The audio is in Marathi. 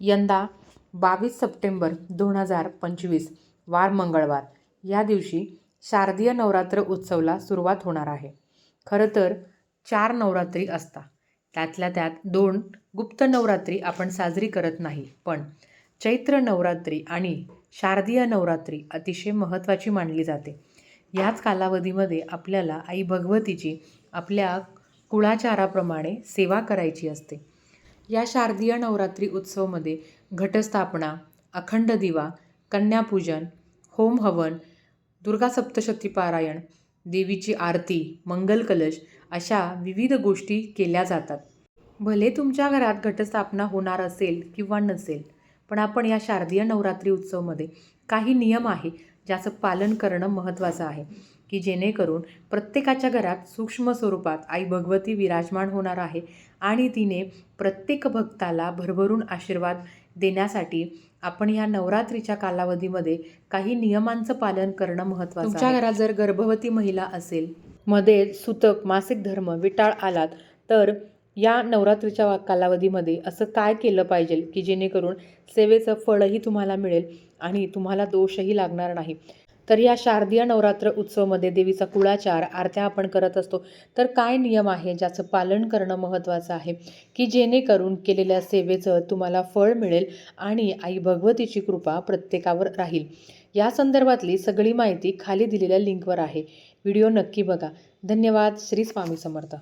यंदा बावीस सप्टेंबर दोन हजार पंचवीस वार मंगळवार. या दिवशी शारदीय नवरात्र उत्सवला सुरुवात होणार आहे. खरं तर चार नवरात्री असता. त्यातल्या त्यात दोन गुप्त नवरात्री आपण साजरी करत नाही पण चैत्र नवरात्री आणि शारदीय नवरात्री अतिशय महत्त्वाची मानली जाते. याच कालावधीमध्ये आपल्याला आई भगवतीची आपल्या कुळाचाराप्रमाणे सेवा करायची असते. या शारदीय नवरात्री उत्सवमध्ये घटस्थापना अखंड दिवा कन्यापूजन होम हवन दुर्गा सप्तशती पारायण देवीची आरती मंगल कलश अशा विविध गोष्टी केल्या जातात. भले तुमच्या घरात घटस्थापना होणार असेल किंवा नसेल पण आपण या शारदीय नवरात्री उत्सवमध्ये काही नियम आहे ज्याचं पालन करणं महत्त्वाचं आहे. की जेणेकरून प्रत्येकाच्या घरात सूक्ष्म स्वरूपात आई भगवती विराजमान होणार आहे आणि तिने प्रत्येक भक्ताला भरभरून आशीर्वाद देण्यासाठी आपण या नवरात्रीच्या कालावधीमध्ये काही नियमांचं पालन करणं महत्त्वाचं तुमच्या घरात जर गर्भवती महिला असेल मध्ये सुतक मासिक धर्म विटाळ आलात तर या नवरात्रीच्या कालावधीमध्ये असं काय केलं पाहिजे की जेणेकरून सेवेचं फळही तुम्हाला मिळेल आणि तुम्हाला दोषही लागणार नाही? तर या शारदीय नवरात्र उत्सवमध्ये देवीचा कुळाचार आरत्या आपण करत असतो. तर काय नियम आहे ज्याचं पालन करणं महत्त्वाचं आहे? की जेणेकरून केलेल्या सेवेचं तुम्हाला फळ मिळेल आणि आई भगवतीची कृपा प्रत्येकावर राहील? या संदर्भातली सगळी माहिती खाली दिलेल्या लिंकवर आहे. व्हिडिओ नक्की बघा. धन्यवाद. श्री स्वामी समर्थ.